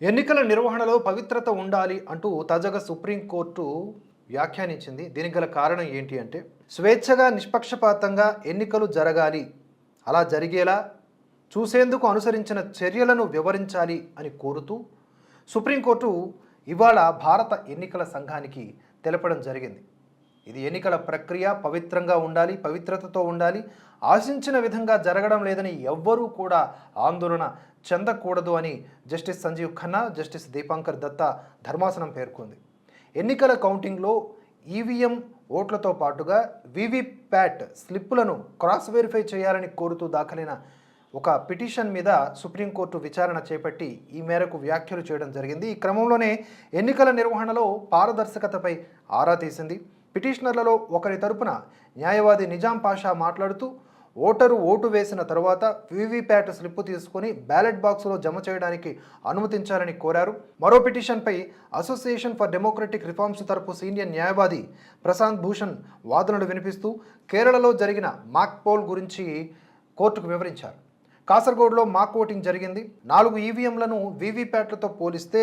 ఎన్నికల నిర్వహణలో పవిత్రత ఉండాలి అంటూ తాజాగా సుప్రీంకోర్టు వ్యాఖ్యానించింది. దీనికి గల కారణం ఏంటి అంటే స్వేచ్ఛగా నిష్పక్షపాతంగా ఎన్నికలు జరగాలి. అలా జరిగేలా చూసేందుకు అనుసరించిన చర్యలను వివరించాలి అని కోరుతూ సుప్రీంకోర్టు ఇవాళ భారత ఎన్నికల సంఘానికి తెలపడం జరిగింది. ఇది ఎన్నికల ప్రక్రియ పవిత్రంగా ఉండాలి పవిత్రతతో ఉండాలి. ఆశించిన విధంగా జరగడం లేదని ఎవ్వరూ కూడా ఆందోళన చెందకూడదు అని జస్టిస్ సంజీవ్ ఖన్నా జస్టిస్ దీపాంకర్ దత్తా ధర్మాసనం పేర్కొంది. ఎన్నికల కౌంటింగ్లో ఈవీఎం ఓట్లతో పాటుగా వివిప్యాట్ స్లిప్పులను క్రాస్ వెరిఫై చేయాలని కోరుతూ దాఖలైన ఒక పిటిషన్ మీద సుప్రీంకోర్టు విచారణ చేపట్టి ఈ మేరకు వ్యాఖ్యలు చేయడం జరిగింది. ఈ క్రమంలోనే ఎన్నికల నిర్వహణలో పారదర్శకతపై ఆరా తీసింది. పిటిషనర్లలో ఒకరి తరపున న్యాయవాది నిజాం పాషా మాట్లాడుతూ ఓటరు ఓటు వేసిన తర్వాత వీవీప్యాట్ స్లిప్పు తీసుకొని బ్యాలెట్ బాక్సులో జమ చేయడానికి అనుమతించాలని కోరారు. మరో పిటిషన్పై అసోసియేషన్ ఫర్ డెమోక్రటిక్ రిఫార్మ్స్ తరపు సీనియర్ న్యాయవాది ప్రశాంత్ భూషణ్ వాదనలు వినిపిస్తూ కేరళలో జరిగిన మాక్ పోల్ గురించి కోర్టుకు వివరించారు. కాసర్గోడ్లో మాక్ ఓటింగ్ జరిగింది. నాలుగు ఈవీఎంలను వీవీప్యాట్లతో పోలిస్తే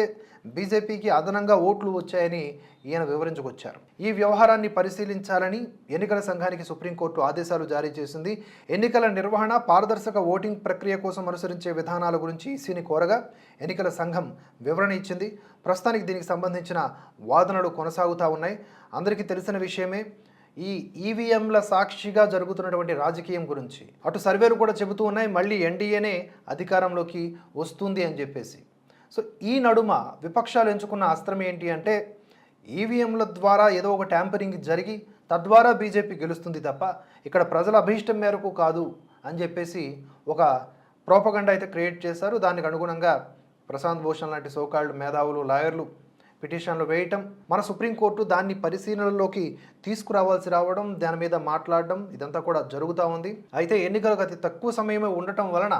బీజేపీకి అదనంగా ఓట్లు వచ్చాయని ఈయన వివరించుకొచ్చారు. ఈ వ్యవహారాన్ని పరిశీలించాలని ఎన్నికల సంఘానికి సుప్రీంకోర్టు ఆదేశాలు జారీ చేసింది. ఎన్నికల నిర్వహణ పారదర్శక ఓటింగ్ ప్రక్రియ కోసం అనుసరించే విధానాల గురించి ఈసీని కోరగా ఎన్నికల సంఘం వివరణ ఇచ్చింది. ప్రస్తుతానికి దీనికి సంబంధించిన వాదనలు కొనసాగుతూ ఉన్నాయి. అందరికీ తెలిసిన విషయమే ఈ ఈవీఎంల సాక్షిగా జరుగుతున్నటువంటి రాజకీయం గురించి. అటు సర్వేలు కూడా చెబుతూ ఉన్నాయి మళ్ళీ ఎన్డీఏనే అధికారంలోకి వస్తుంది అని చెప్పేసి. సో ఈ నడుమ విపక్షాలు ఎంచుకున్న అస్త్రం ఏంటి అంటే ఈవీఎంల ద్వారా ఏదో ఒక ట్యాంపరింగ్ జరిగి తద్వారా బీజేపీ గెలుస్తుంది తప్ప ఇక్కడ ప్రజల అభీష్టం మేరకు కాదు అని చెప్పేసి ఒక ప్రోపగండ అయితే క్రియేట్ చేశారు. దానికి అనుగుణంగా ప్రశాంత్ భూషణ్ లాంటి సోకాళ్ళు మేధావులు లాయర్లు పిటిషన్లు వేయటం మన సుప్రీంకోర్టు దాన్ని పరిశీలనలోకి తీసుకురావాల్సి రావడం దాని మీద మాట్లాడడం ఇదంతా కూడా జరుగుతూ ఉంది. అయితే ఎన్నికలకు అతి తక్కువ సమయమే ఉండటం వలన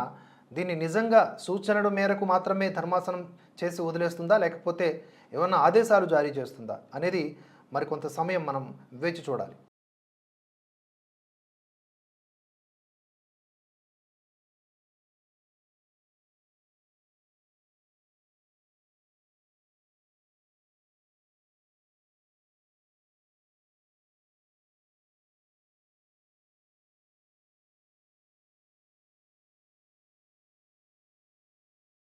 దీన్ని నిజంగా సూచనల మేరకు మాత్రమే ధర్మాసనం చేసి వదిలేస్తుందా లేకపోతే ఏమన్నా ఆదేశాలు జారీ చేస్తుందా అనేది మరికొంత సమయం మనం వేచి చూడాలి.